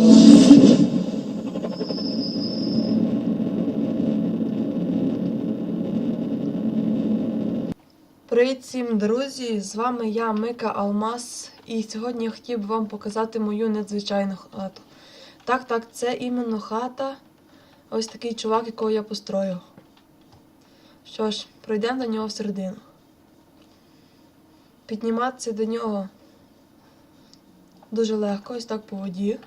Привіт всім, друзі! З вами я, Мика Алмаз, і сьогодні я хотів би вам показати мою надзвичайну хату. Так, так, це іменно хата. Ось такий чувак, якого я построїв. Що ж, пройдемо до нього всередину. Підніматися до нього дуже легко, ось так по воді.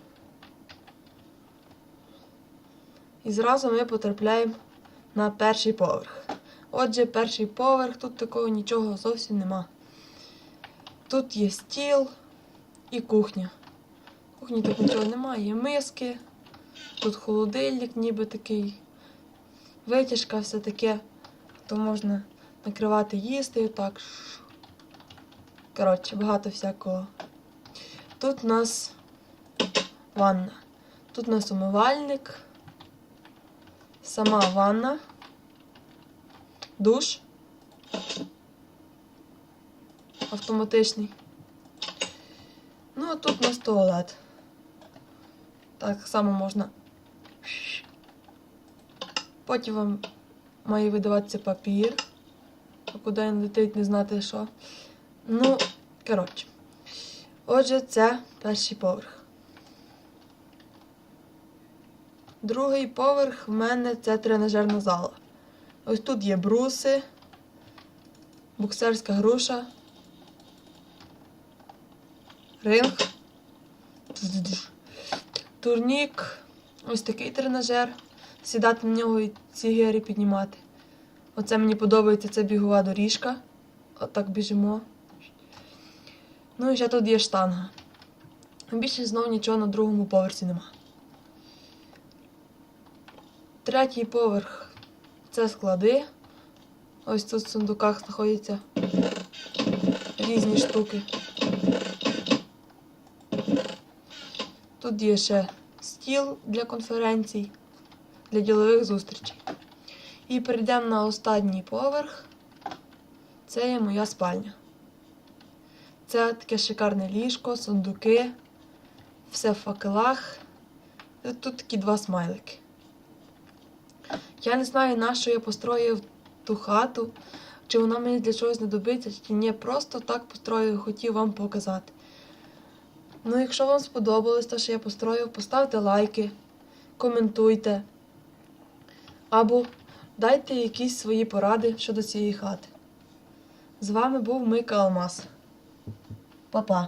І зразу ми потрапляємо на перший поверх. Отже, перший поверх, тут такого нічого зовсім нема. Тут є стіл і кухня. Кухні тут нічого немає, є миски, тут холодильник ніби такий, витяжка, все таке. То можна накривати їсти і так. Коротше, багато всякого. Тут у нас ванна. Тут у нас умивальник, сама ванна душ. Автоматичний. Ну, а тут у нас туалет. Так само можна. Потім вам має видаватися папір. А куди він летить, не знати що. Ну, коротше. Отже, це перший поверх. Другий поверх в мене це тренажерна зала. Ось тут є бруси, боксерська груша, ринг, турнік, ось такий тренажер. Сідати на нього і ці гирі піднімати. Оце мені подобається, це бігова доріжка. Отак біжимо. Ну і ще тут є штанга. Більше знову нічого на другому поверсі нема. Третій поверх це склади. Ось тут в сундуках знаходяться різні штуки. Тут є ще стіл для конференцій, для ділових зустрічей. І перейдемо на останній поверх. Це є моя спальня. Це таке шикарне ліжко, сундуки, все в факелах. Тут такі два смайлики. Я не знаю, на що я построїв ту хату, чи вона мені для чогось знадобиться, чи ні. Просто так построїв, хотів вам показати. Ну, якщо вам сподобалось те, що я построїв, поставте лайки, коментуйте. Або дайте якісь свої поради щодо цієї хати. З вами був Мика Алмаз. Па-па!